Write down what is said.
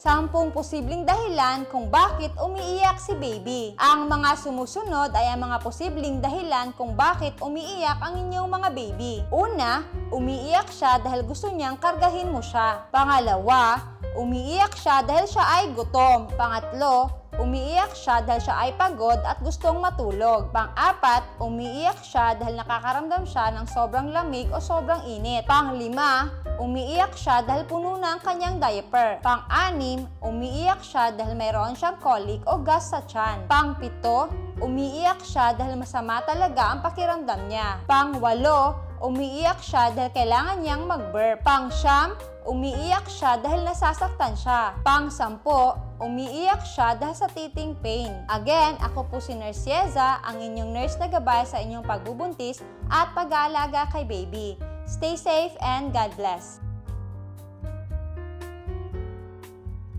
Sampung posibleng dahilan kung bakit umiiyak si baby. Ang mga sumusunod ay ang mga posibleng dahilan kung bakit umiiyak ang inyong mga baby. Una, umiiyak siya dahil gusto niyang kargahin mo siya. Pangalawa, umiiyak siya dahil siya ay gutom. Pangatlo, umiiyak siya dahil siya ay pagod at gustong matulog. Pang-apat, umiiyak siya dahil nakakaramdam siya ng sobrang lamig o sobrang init. Pang-lima, umiiyak siya dahil puno na ang kanyang diaper. Pang-anim, umiiyak siya dahil mayroon siyang colic o gas sa tiyan. Pang-pito, umiiyak siya dahil masama talaga ang pakiramdam niya. Pang-walo, umiiyak siya dahil kailangan niyang mag-burp. Pang-siyam, umiiyak siya dahil nasasaktan siya. Pang-sampo, umiiyak siya dahil sa teething pain. Again, ako po si Nurse Yeza, ang inyong nurse na gabay sa inyong pagbubuntis at pag-aalaga kay baby. Stay safe and God bless.